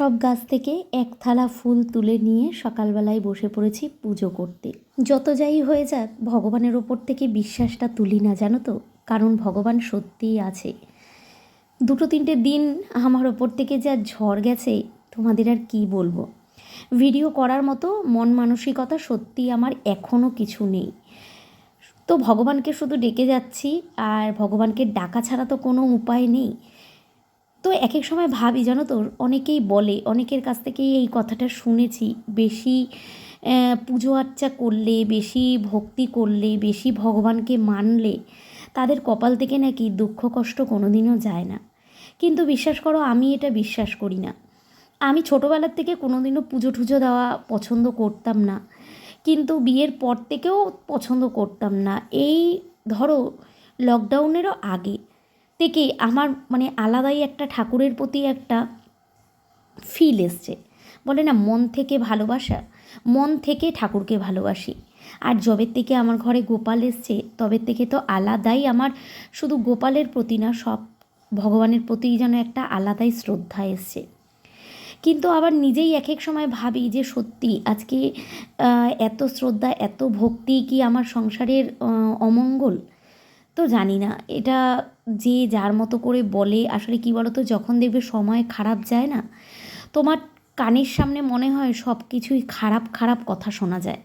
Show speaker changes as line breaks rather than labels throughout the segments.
সব গাছ থেকে এক থালা ফুল তুলে নিয়ে সকালবেলায় বসে পড়েছি পুজো করতে। যত যাই হয়ে যাক, ভগবানের ওপর থেকে বিশ্বাসটা তুলি না, জানো তো? কারণ ভগবান সত্যিই আছে। দুটো তিনটে দিন আমার ওপর থেকে যা ঝড় গেছে, তোমাদের আর কি বলব? ভিডিও করার মতো মন মানসিকতা সত্যি আমার এখনও কিছু নেই। তো ভগবানকে শুধু ডেকে যাচ্ছি, আর ভগবানকে ডাকা ছাড়া তো কোনো উপায় নেই। তো এক এক সময় ভাবি, জানো তো, অনেকেই বলে, অনেকের কাছ থেকেই এই কথাটা শুনেছি, বেশি পুজো আর্চা করলে, বেশি ভক্তি করলে, বেশি ভগবানকে মানলে, তাদের কপাল থেকে নাকি দুঃখ, কষ্ট কোনোদিনও যায় না। কিন্তু বিশ্বাস করো, আমি এটা বিশ্বাস করি না। আমি ছোটোবেলার থেকে কোনোদিনও পুজো টুজো দেওয়া পছন্দ করতাম না। কিন্তু বিয়ের পর থেকেও পছন্দ করতাম না। এই, ধরো লকডাউনেরও আগে থেকে আমার মানে আলাদাই একটা ঠাকুরের প্রতি একটা ফিল এসছে। বলে না, মন থেকে ভালোবাসা, মন থেকে ঠাকুরকে ভালোবাসি। আর যবের থেকে আমার ঘরে গোপাল এসছে, তবে থেকে তো আলাদাই আমার শুধু গোপালের প্রতি না, সব ভগবানের প্রতি যেন একটা আলাদাই শ্রদ্ধা এসছে। কিন্তু আবার নিজেই এক এক সময় ভাবি যে সত্যি আজকে এত শ্রদ্ধা, এত ভক্তি কি আমার সংসারের অমঙ্গল? তো জানি না। এটা যে যার মতো করে বলে, আসলে কি বলো তো যখন দেখবে সময় খারাপ যায় না, তোমার কানের সামনে মনে হয় সব কিছুই খারাপ খারাপ কথা শোনা যায়।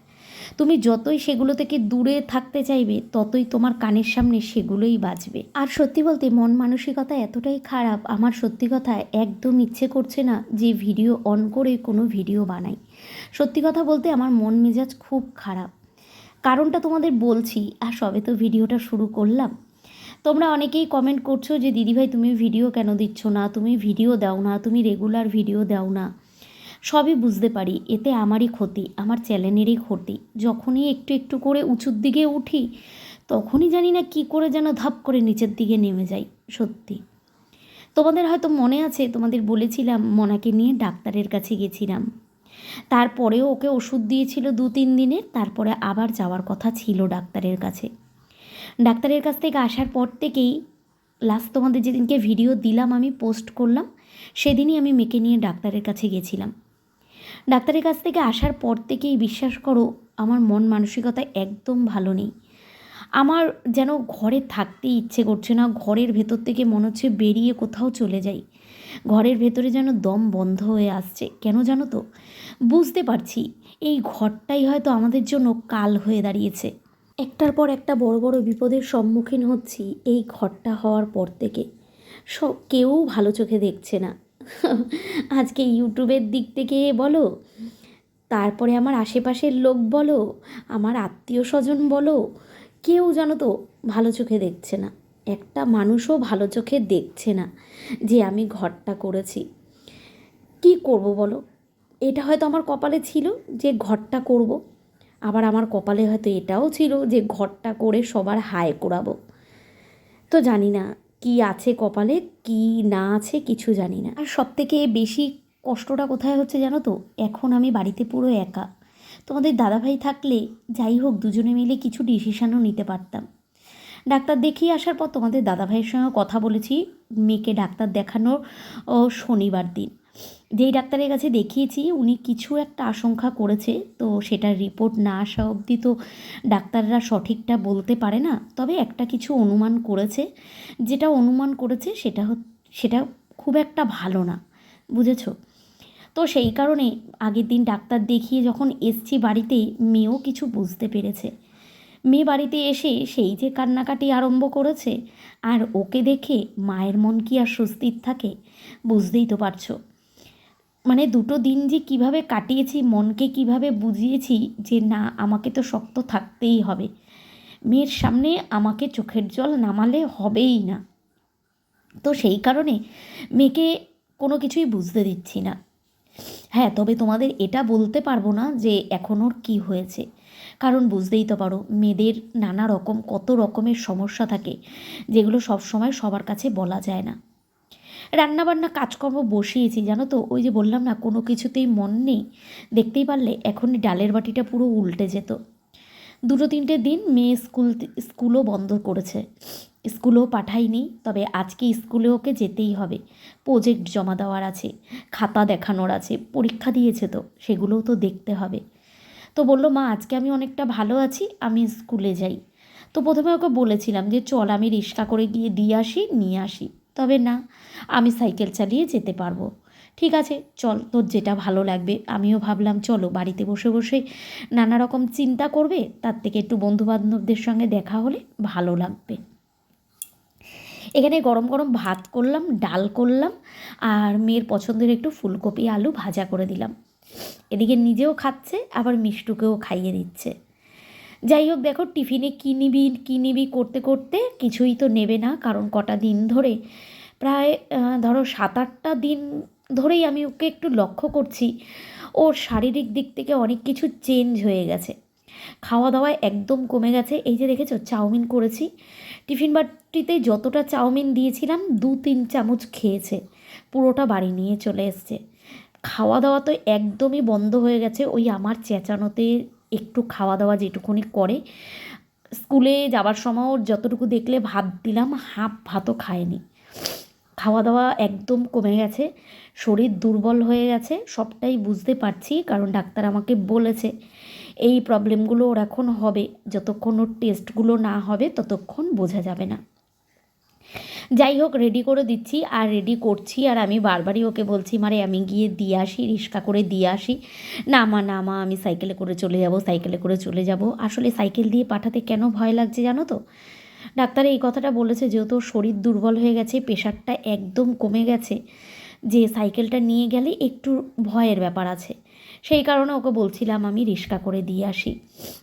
তুমি যতই সেগুলো থেকে দূরে থাকতে চাইবে, ততই তোমার কানের সামনে সেগুলোই বাজবে। আর সত্যি বলতে, মন মানসিকতা এতটাই খারাপ, আমার সত্যি কথা একদম ইচ্ছে করছে না যে ভিডিও অন করে কোনো ভিডিও বানাই। সত্যি কথা বলতে, আমার মন মেজাজ খুব খারাপ। কারণটা তোমাদের বলছি, আর সবে তো ভিডিওটা শুরু করলাম। তোমরা অনেকেই কমেন্ট করছ যে দিদিভাই তুমি ভিডিও কেন দিচ্ছ না? তুমি ভিডিও দাও না? তুমি রেগুলার ভিডিও দাও না? সবই বুঝতে পারি, এতে আমারই ক্ষতি, আমার চ্যানেলেরই ক্ষতি। যখনই একটু একটু করে উঁচুর দিকে উঠি, তখনই জানি না কি করে যেন ধাপ করে নিচের দিকে নেমে যাই, সত্যি। তোমাদের হয়তো মনে আছে, তোমাদের বলেছিলাম, মনাকে নিয়ে ডাক্তারের কাছে গেছিলাম। তারপরেও ওকে ওষুধ দিয়েছিল দু তিন দিনের, তারপরে আবার যাওয়ার কথা ছিল ডাক্তারের কাছে। ডাক্তারের কাছ থেকে আসার পর থেকেই লাস্ট তোমাদের যেদিনকে ভিডিও দিলাম, আমি পোস্ট করলাম, সেদিনই আমি মেয়েকে নিয়ে ডাক্তারের কাছে গেছিলাম। ডাক্তারের কাছ থেকে আসার পর থেকেই বিশ্বাস করো, আমার মন মানসিকতা একদম ভালো নেই। আমার যেন ঘরে থাকতে ইচ্ছে করছে না, ঘরের ভেতর থেকে মনে হচ্ছে বেরিয়ে কোথাও চলে যাই। ঘরের ভেতরে যেন দম বন্ধ হয়ে আসছে। কেন জানো তো? বুঝতে পারছি, এই ঘরটাই হয়তো আমাদের জন্য কাল হয়ে দাঁড়িয়েছে। একটার পর একটা বড় বড় বিপদের সম্মুখীন হচ্ছি এই ঘরটা হওয়ার পর থেকে। সব কেউ ভালো চোখে দেখছে না। আজকে ইউটিউবের দিক থেকে বলো, তারপরে আমার আশেপাশের লোক বলো, আমার আত্মীয় স্বজন বলো, কেউ জানো তো ভালো চোখে দেখছে না। একটা মানুষও ভালো চোখে দেখছে না যে আমি ঘরটা করেছি। কি করব বলো? এটা হয়তো আমার কপালে ছিল যে ঘরটা করব। আবার আমার কপালে হয়তো এটাও ছিল যে ঘরটা করে সবার হায় করাবো। তো জানি না কি আছে কপালে, কি না আছে কিছু জানি না। আর সব থেকে বেশি কষ্টটা কোথায় হচ্ছে জানো তো? এখন আমি বাড়িতে পুরো একা। তোমাদের দাদাভাই থাকলে যাই হোক দুজনে মিলে কিছু ডিসিশনও নিতে পারতাম। ডাক্তার দেখিয়ে আসার পর তোমাদের দাদাভাইয়ের সঙ্গে কথা বলেছি। মেয়েকে ডাক্তার দেখানোর শনিবার দিন। যেই ডাক্তারের কাছে দেখিয়েছি, উনি কিছু একটা আশঙ্কা করেছে, তো সেটার রিপোর্ট না আসা অবধি তো ডাক্তাররা সঠিকটা বলতে পারে না। তবে একটা কিছু অনুমান করেছে। যেটা অনুমান করেছে, সেটা সেটা খুব একটা ভালো না। বুঝেছ? তো সেই কারণে আগের দিন ডাক্তার দেখিয়ে যখন এসছি বাড়িতে, মেয়েও কিছু বুঝতে পেরেছে। মেয়ে বাড়িতে এসে সেই যে কান্নাকাটি আরম্ভ করেছে, আর ওকে দেখে মায়ের মন কি আর স্বস্তির থাকে, বুঝতেই তো পারছ। মানে দুটো দিন যে কীভাবে কাটিয়েছি, মনকে কীভাবে বুঝিয়েছি যে না, আমাকে তো শক্ত থাকতেই হবে। মেয়ের সামনে আমাকে চোখের জল নামালে হবেই না। তো সেই কারণে মেয়েকে কোনো কিছুই বুঝতে দিচ্ছি না। হ্যাঁ তবে তোমাদের এটা বলতে পারব না যে এখন ওর কী হয়েছে। কারণ বুঝতেই তো পারো, মেয়েদের নানা রকম, কত রকমের সমস্যা থাকে, যেগুলো সব সময় সবার কাছে বলা যায় না। রান্নাবান্না কাজকর্ম বসিয়েছি, জানো তো? ওই যে বললাম না, কোনো কিছুতেই মন নেই। দেখতেই পারলে এখনই ডালের বাটিটা পুরো উল্টে যেত। দুটো তিনটে দিন মেয়ে স্কুল, স্কুলও বন্ধ করেছে। স্কুলেও পাঠাইনি, তবে আজকে স্কুলে ওকে যেতেই হবে। প্রজেক্ট জমা দেওয়ার আছে, খাতা দেখানোর আছে, পরীক্ষা দিয়েছে তো, সেগুলোও তো দেখতে হবে। তো বলল, মা, আজকে আমি অনেকটা ভালো আছি, আমি স্কুলে যাই। তো প্রথমে ওকে বলেছিলাম যে, চল, আমি রিক্সা করে গিয়ে দিয়ে আসি, নিয়ে আসি। তবে না, আমি সাইকেল চালিয়ে যেতে পারব। ঠিক আছে, চল, তোর যেটা ভালো লাগবে। আমিও ভাবলাম, চলো, বাড়িতে বসে বসে নানা রকম চিন্তা করবে, তার থেকে একটু বন্ধুবান্ধবদের সঙ্গে দেখা হলে ভালো লাগবে। এখানে গরম গরম ভাত করলাম, ডাল করলাম, আর মেয়ের পছন্দের একটু ফুলকপি, আলু ভাজা করে দিলাম। এদিকে নিজেও খাচ্ছে, আবার মিষ্টুকেও খাইয়ে দিচ্ছে। যাই হোক, দেখো, টিফিনে কী নিবি কী নিবি করতে করতে কিছুই তো নেবে না, কারণ কটা দিন ধরে প্রায় ধরো সাত আটটা দিন ধরেই আমি ওকে একটু লক্ষ্য করছি। ওর শারীরিক দিক থেকে অনেক কিছু চেঞ্জ হয়ে গেছে। খাওয়া দাওয়ায় একদম কমে গেছে। এই যে দেখেছ, চাউমিন করেছি। টিফিন বাটিতে যতটা চাউমিন দিয়েছিলাম, দু তিন চামচ খেয়েছে। পুরোটা বাড়ি নিয়ে চলে এসছে। খাওয়া দাওয়া তো একদমই বন্ধ হয়ে গেছে। ওই আমার চেঁচানোতে একটু খাওয়া দাওয়া যেটুকুনি করে। স্কুলে যাবার সময় ওর যতটুকু দেখলে ভাত দিলাম, হাফ ভাতও খায়নি। খাওয়া দাওয়া একদম কমে গেছে। শরীর দুর্বল হয়ে গেছে, সবটাই বুঝতে পারছি, কারণ ডাক্তার আমাকে বলেছে, এই প্রবলেমগুলো ওর এখন হবে। যতক্ষণ ওর টেস্টগুলো না হবে, ততক্ষণ বোঝা যাবে না। যাই হোক রেডি করে দিচ্ছি আর রেডি করছি। আর আমি বারবারই ওকে বলছি, মারে, আমি গিয়ে দিয়ে আসি রিক্সা করে দিয়ে আসি। না মা না মা, আমি সাইকেলে করে চলে যাব সাইকেলে করে চলে যাব। আসলে সাইকেল দিয়ে পাঠাতে কেন ভয় লাগছে জানো তো? ডাক্তার এই কথাটা বলেছে, যেহেতু শরীর দুর্বল হয়ে গেছে, প্রেশারটা একদম কমে গেছে। যে সাইকেলটা নিয়ে গেলে একটু ভয়ের ব্যাপার আছে। সেই কারণে ওকে বলছিলাম, আমি রিক্সা করে দিয়ে আসি।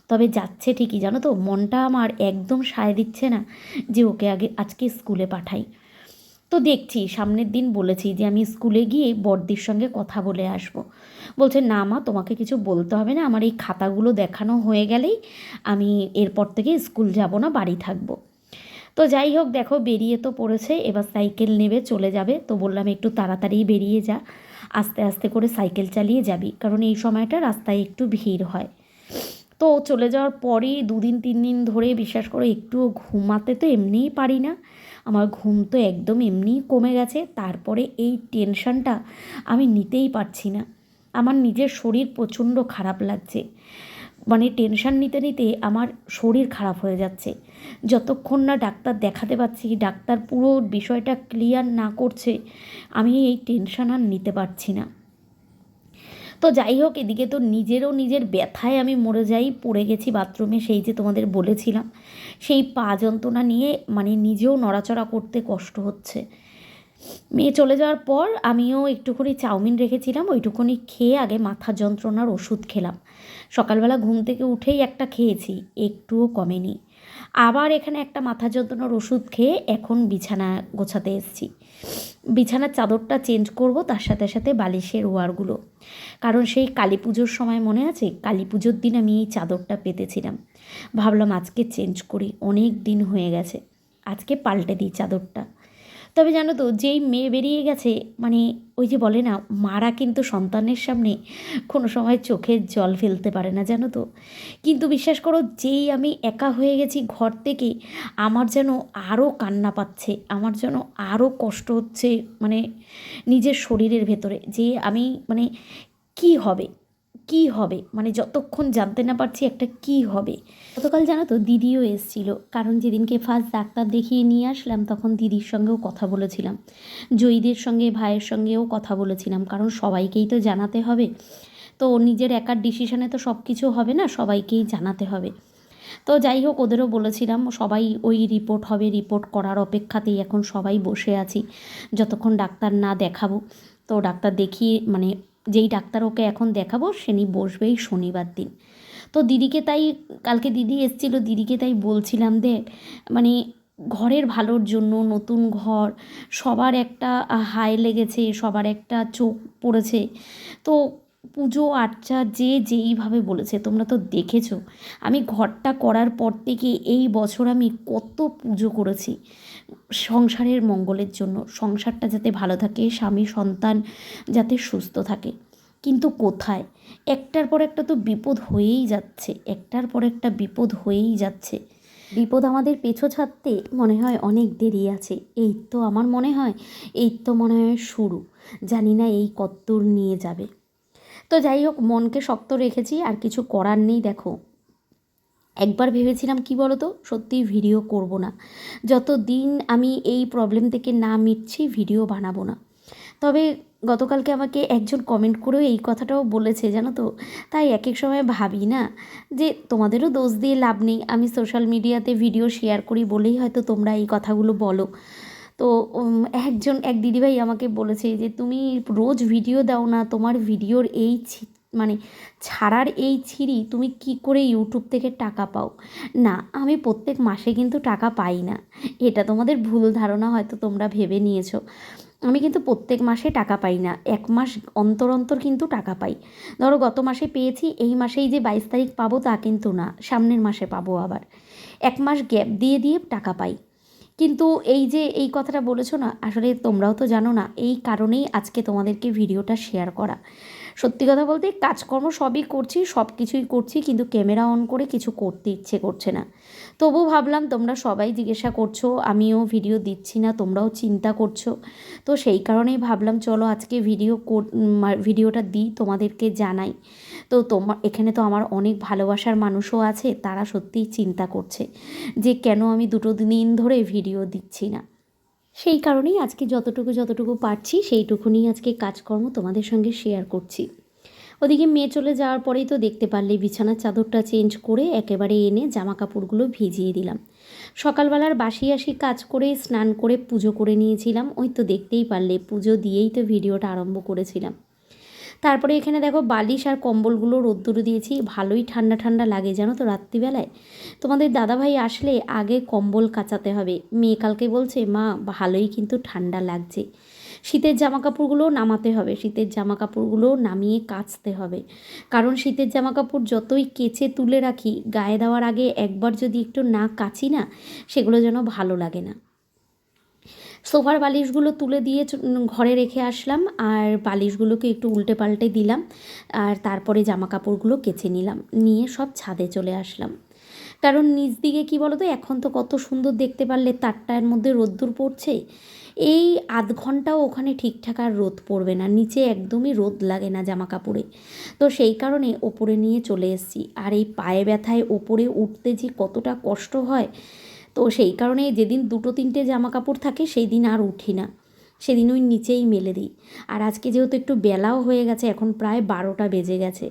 তবে যাচ্ছে ঠিকই, জানো তো? মনটা আমার একদম সায় দিচ্ছে না যে ওকে আগে, আজকে স্কুলে পাঠাই। তো দেখছি, সামনের দিন বলেছি যে আমি স্কুলে গিয়ে বড়দির সঙ্গে কথা বলে আসব। বলছে, না মা, তোমাকে কিছু বলতে হবে না। আমার এই খাতাগুলো দেখানো হয়ে গেলেই আমি এরপর থেকে স্কুল যাব না, বাড়ি থাকব। তো যাই হোক, দেখো, বেরিয়ে তো পড়েছে। এবার সাইকেল নেবে, চলে যাবে। তো বললাম, একটু তাড়াতাড়ি বেরিয়ে যা। আস্তে আস্তে করে সাইকেল চালিয়ে যাবি। কারণ এই সময়টা রাস্তায় একটু ভিড় হয়। তো চলে যাওয়ার পরেই দুদিন, তিন দিন ধরে বিশ্বাস করে একটুও ঘুমাতে তো এমনিই পারি না। আমার ঘুম তো একদম এমনিই কমে গেছে। তারপরে এই টেনশনটা আমি নিতেই পারছি না। আমার নিজের শরীর প্রচণ্ড খারাপ লাগছে। মানে টেনশন নিতে নিতে আমার শরীর খারাপ হয়ে যাচ্ছে। যতক্ষণ না ডাক্তার দেখাতে পারছি, ডাক্তার পুরো বিষয়টা ক্লিয়ার না করছে, আমি এই টেনশন আর নিতে পারছি না। তো যাই হোক, এদিকে তো নিজেরও নিজের ব্যথায় আমি মরে যাই, পড়ে গেছি বাথরুমে, সেই যে তোমাদের বলেছিলাম। সেই পা যন্ত্রণা নিয়ে মানে নিজেও নড়াচড়া করতে কষ্ট হচ্ছে। মেয়ে চলে যাওয়ার পর আমিও একটুখানি চাউমিন রেখেছিলাম, ওইটুকুনি খেয়ে আগে মাথা যন্ত্রণার ওষুধ খেলাম। সকালবেলা ঘুম থেকে উঠেই একটা খেয়েছি, একটুও কমেনি। আবার এখানে একটা মাথা যন্ত্রণার ওষুধ খেয়ে এখন বিছানা গোছাতে এসেছি। বিছানার চাদরটা চেঞ্জ করব, তার সাথে সাথে বালিশের ওয়ারগুলো। কারণ সেই কালী পুজোর সময় মনে আছে? কালী পুজোর দিন আমি এই চাদরটা পেতেছিলাম। ভাবলাম আজকে চেঞ্জ করি, অনেক দিন হয়ে গেছে। আজকে পাল্টে দিই চাদরটা। তবে জানো তো, যেই মেয়ে বেরিয়ে গেছে মানে ওই যে বলে না, মারা কিন্তু সন্তানের সামনে কোনো সময় চোখের জল ফেলতে পারে না, জানো তো। কিন্তু বিশ্বাস করো, যেই আমি একা হয়ে গেছি ঘর থেকে, আমার যেন আরও কান্না পাচ্ছে, আমার যেন আরও কষ্ট হচ্ছে মানে নিজের শরীরের ভেতরে, যে আমি মানে কি হবে? কি হবে? মানে যতক্ষণ জানতে না পারছি একটা কি হবে। গতকাল জানো তো দিদিও এসেছিল। কারণ যেদিনকে ফার্স্ট ডাক্তার দেখিয়ে নিয়ে আসলাম, তখন দিদির সঙ্গেও কথা বলেছিলাম। জয়ীদের সঙ্গে, ভাইয়ের সঙ্গেও কথা বলেছিলাম। কারণ সবাইকেই তো জানাতে হবে। তো নিজের একার ডিসিশনে তো সব কিছু হবে না, সবাইকেই জানাতে হবে। তো যাই হোক, ওদেরও বলেছিলাম, সবাই ওই রিপোর্ট হবে রিপোর্ট করার অপেক্ষাতেই এখন সবাই বসে আছি। যতক্ষণ ডাক্তার না দেখাবো, তো ডাক্তার দেখিয়ে মানে যেই ডাক্তার ওকে এখন দেখাবো, সেনি বসবেই শনিবার দিন। তো দিদিকে তাই, কালকে দিদি এসেছিল, দিদিকে তাই বলছিলাম দেখ মানে ঘরের ভালোর জন্য, নতুন ঘর, সবার একটা হাই লেগেছে, সবার একটা চোখ পড়েছে। তো পুজো, আর্চা, যে যেইভাবে বলেছে, তোমরা তো দেখেছ। আমি ঘরটা করার পর থেকে এই বছর আমি কত পুজো করেছি। সংসারের মঙ্গলের জন্য, সংসারটা যাতে ভালো থাকে, স্বামী, সন্তান যাতে সুস্থ থাকে। কিন্তু কোথায়? একটার পর একটা তো বিপদ হয়েই যাচ্ছে, একটার পর একটা বিপদ হয়েই যাচ্ছে। বিপদ আমাদের পেছো ছাড়তে মনে হয় অনেক দেরি আছে। এই তো আমার মনে হয়, এই তো মনে হয় শুরু। জানি না এই কত্তর নিয়ে যাবে। তো যাই হোক, মনকে শক্ত রেখেছি, আর কিছু করার নেই, দেখো। একবার ভেবেছিলাম, কি বলো তো সত্যি ভিডিও করব না। যত দিন আমি এই প্রবলেম থেকে না মিটছি, ভিডিও বানাবো না। তবে গতকালকে আমাকে একজন কমেন্ট করেও এই কথাটাও বলেছে, জানো তো? তাই এক এক সময় ভাবি না যে, তোমাদেরও দোষ দিয়ে লাভ নেই। আমি সোশ্যাল মিডিয়াতে ভিডিও শেয়ার করি বলেই হয়তো তোমরা এই কথাগুলো বলো। তো একজন, এক দিদিভাই আমাকে বলেছে যে, তুমি রোজ ভিডিও দাও না, তোমার ভিডিওর এই মানে ছাড়ার এই ছিরি তুমি কি করে ইউটিউব থেকে টাকা পাও? না, আমি প্রত্যেক মাসে কিন্তু টাকা পাই না। এটা তোমাদের ভুল ধারণা, হয়তো তোমরা ভেবে নিয়েছো। আমি কিন্তু প্রত্যেক মাসে টাকা পাই না, এক মাস অন্তর অন্তর কিন্তু টাকা পাই। ধরো, গত মাসে পেয়েছি, এই মাসেই যে বাইশ তারিখ পাবো তা কিন্তু না, সামনের মাসে পাবো আবার। এক মাস গ্যাপ দিয়ে দিয়ে টাকা পাই। কিন্তু এই যে এই কথাটা বলেছ না, আসলে তোমরাও তো জানো না, এই কারণেই আজকে তোমাদেরকে ভিডিওটা শেয়ার করা। সত্যি কথা বলতে কাজকর্ম সবই করছি সব কিছুই করছি, কিন্তু ক্যামেরা অন করে কিছু করতে ইচ্ছে করছে না। তবু ভাবলাম তোমরা সবাই জিজ্ঞাসা করছ, আমিও ভিডিও দিচ্ছি না, তোমরাও চিন্তা করছ। তো সেই কারণেই ভাবলাম, চলো আজকে ভিডিও ভিডিওটা দিই, তোমাদেরকে জানাই। তো তোমার এখানে তো আমার অনেক ভালোবাসার মানুষও আছে, তারা সত্যিই চিন্তা করছে যে কেন আমি দুটো দিন ধরে ভিডিও দিচ্ছি না। সেই কারণেই আজকে যতটুকু যতটুকু পারছি সেইটুকুনি আজকে কাজকর্ম তোমাদের সঙ্গে শেয়ার করছি। ওদিকে মেয়ে চলে যাওয়ার পরেই তো দেখতে পারলে বিছানার চাদরটা চেঞ্জ করে একেবারে এনে জামা কাপড়গুলো ভিজিয়ে দিলাম। সকালবেলার বাসি আসি কাজ করে স্নান করে পুজো করে নিয়েছিলাম, ওই তো দেখতেই পারলে, পুজো দিয়েই তো ভিডিওটা আরম্ভ করেছিলাম। তারপরে এখানে দেখো বালিশ আর কম্বলগুলো রোদ্দুরে দিয়েছি। ভালোই ঠান্ডা ঠান্ডা লাগে, জানো তো, রাত্রিবেলায়। তোমাদের দাদাভাই আসলে আগে কম্বল কাচাতে হবে। মেয়ে কালকে বলছে, মা, ভালোই কিন্তু ঠান্ডা লাগছে। শীতের জামা কাপড়গুলো নামাতে হবে। শীতের জামা কাপড়গুলো নামিয়ে কাচতে হবে। কারণ শীতের জামা কাপড় যতই কেচে তুলে রাখি, গায়ে দেওয়ার আগে একবার যদি একটু না কাচি না, সেগুলো যেন ভালো লাগে না। সোফার বালিশগুলো তুলে দিয়ে ঘরে রেখে আসলাম আর বালিশগুলোকে একটু উল্টে পাল্টে দিলাম আর তারপরে জামা কাপড়গুলো কেচে নিলাম, নিয়ে সব ছাদে চলে আসলাম। কারণ নিচ দিকে কী বলো তো এখন তো কত সুন্দর দেখতে পারলে তারটার মধ্যে রোদ্দুর পড়ছে। এই আধ ঘন্টাও ওখানে ঠিকঠাক আর রোদ পড়বে না, নিচে একদমই রোদ লাগে না জামা কাপড়ে তো সেই কারণে ওপরে নিয়ে চলে এসেছি। আর এই পায়ে ব্যথায় ওপরে উঠতে যে কতটা কষ্ট হয় তো সেই কারণে যেদিন দুটো তিনটে জামা কাপড় থাকে সেই দিন আর উঠি না। সেদিন ওই নিচেই মেলে দিই। আর আজকে যেহেতু একটু বেলাও হয়ে গেছে, এখন প্রায় বারোটা বেজে গেছে।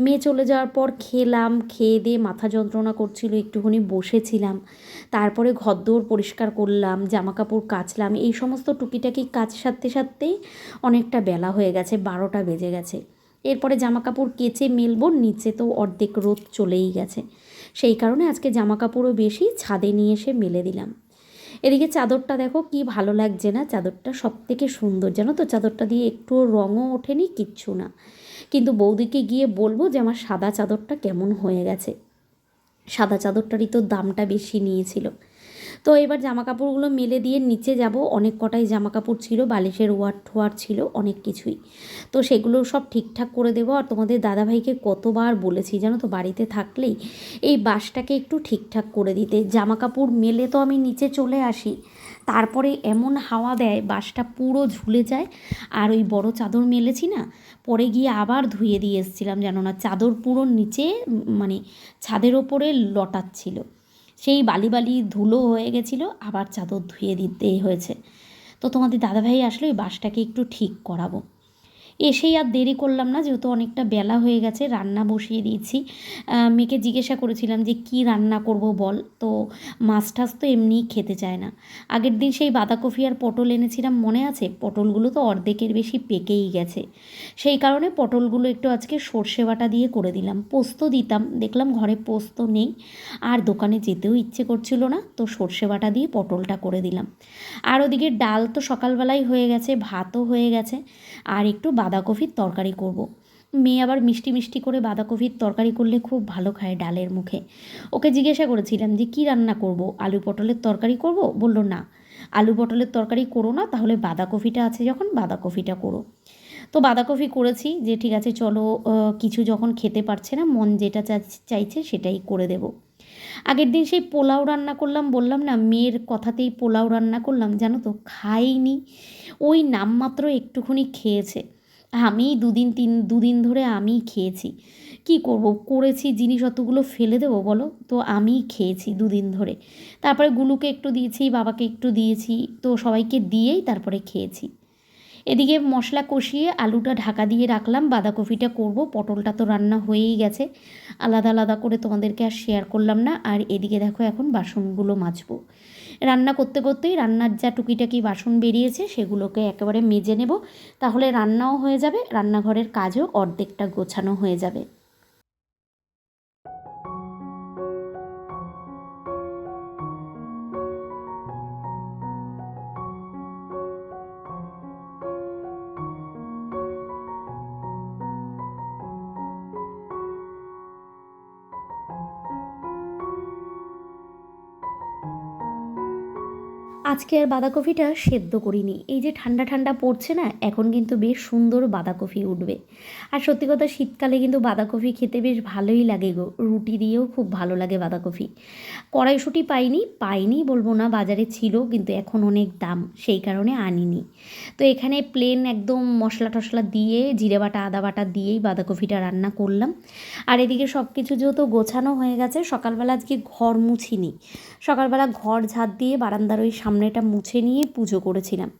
মেয়ে চলে যাওয়ার পর খেলাম, খেয়ে দিয়ে মাথা যন্ত্রণা করছিল, একটুখানি বসেছিলাম। তারপরে ঘরদোর পরিষ্কার করলাম জামা কাপড় কাচলাম, এই সমস্ত টুকিটাকি কাজ সারতে সারতেই অনেকটা বেলা হয়ে গেছে, বারোটা বেজে গেছে। এরপরে জামা কাপড় কেচে মেলবো, নিচে তো অর্ধেক রোদ চলেই গেছে। সেই কারণে আজকে জামা কাপড়ও বেশি ছাদে নিয়ে এসে মেলে দিলাম। এদিকে চাদরটা দেখো কি ভালো লাগছে না, চাদরটা সব থেকে সুন্দর। জানো তো, চাদরটা দিয়ে একটুও রঙও ওঠেনি, কিচ্ছু না। কিন্তু বৌদিকে গিয়ে বলব যে আমার সাদা চাদরটা কেমন হয়ে গেছে। সাদা চাদরটারই তো দামটা বেশি নিয়েছিল। তো এবার জামা কাপড়গুলো মেলে দিয়ে নিচে যাব। অনেক কটাই জামা কাপড় ছিল, বালিশের ওয়ার ঠোয়ার ছিল, অনেক কিছুই। তো সেগুলো সব ঠিকঠাক করে দেবো। আর তোমাদের দাদাভাইকে কতবার বলেছি জানো তো, বাড়িতে থাকলেই এই বাসটাকে একটু ঠিকঠাক করে দিতে। জামা কাপড় মেলে তো আমি নিচে চলে আসি। তারপরে এমন হাওয়া দেয় বাসটা পুরো ঝুলে যায়। আর ওই বড় চাদর মেলেছি না, পরে গিয়ে আবার ধুয়ে দিয়ে এসেছিলাম, জানো না। চাদর পুরো নিচে মানে ছাদের ওপরে লটাচ্ছিল। সেই বালি বালি ধুলো হয়ে গেছিল, আবার চাদর ধুয়ে দিতে হয়েছে। তো তোমাদের দাদাভাই আসলে ওই বাসটাকে একটু ঠিক করাবো। এসেই আর দেরি করলাম না, যেহেতু অনেকটা বেলা হয়ে গেছে, রান্না বসিয়ে দিয়েছি। মেয়েকে জিজ্ঞাসা করেছিলাম যে কি রান্না করব বল, তো মাছ টাছ তো এমনিই খেতে চায় না। আগের দিন সেই বাঁধাকপি আর পটল এনেছিলাম, মনে আছে? পটলগুলো তো অর্ধেকের বেশি পেকেই গেছে। সেই কারণে পটলগুলো একটু আজকে সর্ষে বাটা দিয়ে করে দিলাম। পোস্ত দিতাম, দেখলাম ঘরে পোস্ত নেই, আর দোকানে যেতেও ইচ্ছে করছিল না, তো সর্ষে বাটা দিয়ে পটলটা করে দিলাম। আর ওদিকে ডাল তো সকালবেলাই হয়ে গেছে, ভাতও হয়ে গেছে, আর একটু বাঁধাকপির তরকারি করব। মেয়ে আবার মিষ্টি মিষ্টি করে বাঁধাকপির তরকারি করলে খুব ভালো খায় ডালের মুখে। ওকে জিজ্ঞাসা করেছিলাম যে, কী রান্না করব? আলু পটলের তরকারি করব? বলল, না, আলু পটলের তরকারি করো না, তাহলে বাঁধাকপিটা আছে যখন বাঁধাকপিটা করো। তো বাঁধাকপি করেছি, যে ঠিক আছে, চলো কিছু যখন খেতে পারছে না, মন যেটা চাইছে সেটাই করে দেব। আগের দিন সেই পোলাও রান্না করলাম, বললাম, না, মেয়ের কথাতেই পোলাও রান্না করলাম, জানো তো, খাইনি। ওই নামমাত্র একটুখানি খেয়েছে। আমি দুদিন, তিন, দুদিন ধরে আমি খেয়েছি। কি করব? করেছি জিনিস অতগুলো ফেলে দেবো, বলো? তো আমি খেয়েছি দুদিন ধরে। তারপরে গুলুকে একটু দিয়েছি, বাবাকে একটু দিয়েছি, তো সবাইকে দিয়েই তারপরে খেয়েছি। এদিকে মশলা কষিয়ে আলুটা ঢাকা দিয়ে রাখলাম, বাঁধাকপিটা করব, পটলটা তো রান্না হয়েই গেছে। আলাদা আলাদা করে তোমাদেরকে আর শেয়ার করলাম না, আর এদিকে দেখো এখন বাসনগুলো মাজবো। রান্না করতে করতেই রান্নার যা টুকিটাকি বাসন বেরিয়েছে, সেগুলোকে একেবারে মেজে নেব, তাহলে রান্নাও হয়ে যাবে, রান্নাঘরের কাজও অর্ধেকটা গোছানো হয়ে যাবে। আজকে আর বাঁধাকপিটা সেদ্ধ করিনি। এই যে ঠান্ডা ঠান্ডা পড়ছে না, এখন কিন্তু বেশ সুন্দর বাঁধাকপি উঠবে। আর সত্যি কথা, শীতকালে কিন্তু বাঁধাকপি খেতে বেশ ভালোই লাগে গো। রুটি দিয়েও খুব ভালো লাগে বাঁধাকপি। কড়াইশুঁটি পাইনি পাইনি বলব না, বাজারে ছিল কিন্তু এখন অনেক দাম, সেই কারণে আনিনি। তো এখানে প্লেন একদম মশলা টশলা দিয়ে, জিরে বাটা, আদা বাটা দিয়েই বাঁধাকপিটা রান্না করলাম। আর এদিকে সব কিছু যেহেতু গোছানো হয়ে গেছে, সকালবেলা আজকে ঘর মুছিনি। সকালবেলা ঘর ঝাঁট দিয়ে বারান্দার ওই সামনেটা মুছে নিয়ে পুজো করেছিলাম।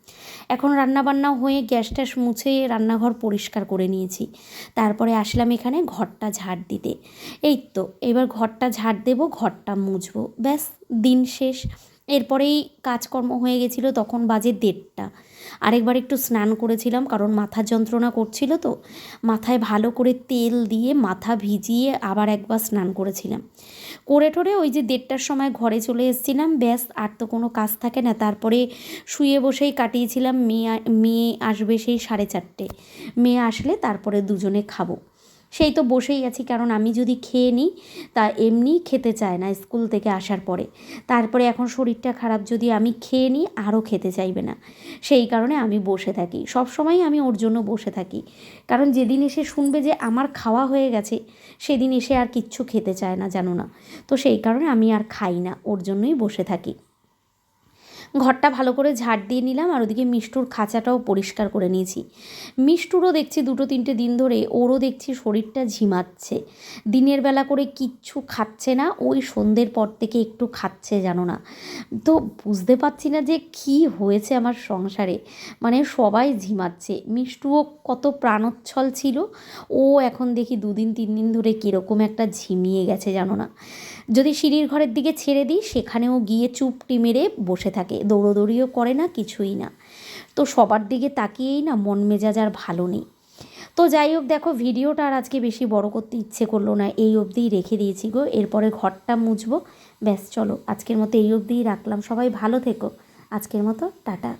এখন রান্নাবান্না হয়ে গ্যাস ট্যাস মুছে রান্নাঘর পরিষ্কার করে নিয়েছি। তারপরে আসলাম এখানে ঘরটা ঝাড় দিতে। এই তো, এবার ঘরটা ঝাড় দেবো, ঘরটা মুছবো। ব্যাস, দিন শেষ। এরপরেই কাজকর্ম হয়ে গেছিল তখন বাজে দেড়টা। আরেকবার একটু স্নান করেছিলাম কারণ মাথা যন্ত্রণা করছিল তো। মাথায় ভালো করে তেল দিয়ে মাথা ভিজিয়ে আবার একবার স্নান করেছিলাম। করে টোরে ওই যে দেড়টার সময় ঘরে চলে এসেছিলাম, ব্যাস আর তো কোনো কাজ থাকে না। তারপরে শুয়ে বসেই কাটিয়েছিলাম, মেয়ে মেয়ে আসবে সেই সাড়ে চারটে। মেয়ে আসলে তারপরে দুজনে খাব। সেই তো বসেই আছি, কারণ আমি যদি খেয়ে নিই, তা এমনি খেতে চায় না স্কুল থেকে আসার পরে। তারপরে এখন শরীরটা খারাপ, যদি আমি খেয়ে নিই, আরও খেতে চাইবে না। সেই কারণে আমি বসে থাকি। সব সময় আমি ওর জন্য বসে থাকি। কারণ যেদিন এসে শুনবে যে আমার খাওয়া হয়ে গেছে, সেদিন এসে আর কিচ্ছু খেতে চায় না, জানো না। তো সেই কারণে আমি আর খাই না, ওর জন্যই বসে থাকি। ঘরটা ভালো করে ঝাড় দিয়ে নিলাম আর ওদিকে মিষ্টুর খাঁচাটাও পরিষ্কার করে নিয়েছি। মিষ্টুরও দেখছি দুটো তিনটে দিন ধরে, ওরও দেখছি শরীরটা ঝিমাচ্ছে। দিনের বেলা করে কিচ্ছু খাচ্ছে না, ওই সন্ধ্যের পর থেকে একটু খাচ্ছে জানো না। তো বুঝতে পারছি না যে কি হয়েছে আমার সংসারে। মানে সবাই ঝিমাচ্ছে। মিষ্টুও কত প্রাণোচ্ছল ছিল, ও এখন দেখি দুদিন, তিন দিন ধরে কীরকম একটা ঝিমিয়ে গেছে জানো না। যদি সিঁড়ির ঘরের দিকে ছেড়ে দিই, সেখানেও গিয়ে চুপটি মেরে বসে থাকে। দৌড়োদৌড়িও করে না, কিছুই না। তো সবার দিকে তাকিয়েই না মন মেজাজ আর ভালো নেই। তো যাই হোক, দেখো ভিডিওটা আর আজকে বেশি বড় করতে ইচ্ছে করল না, এই অবধিই রেখে দিয়েছি গো। এরপরে ঘরটা মুছবো। ব্যাস চলো, আজকের মতো এই অবধিই রাখলাম। সবাই ভালো থেকো। আজকের মতো, টাটা।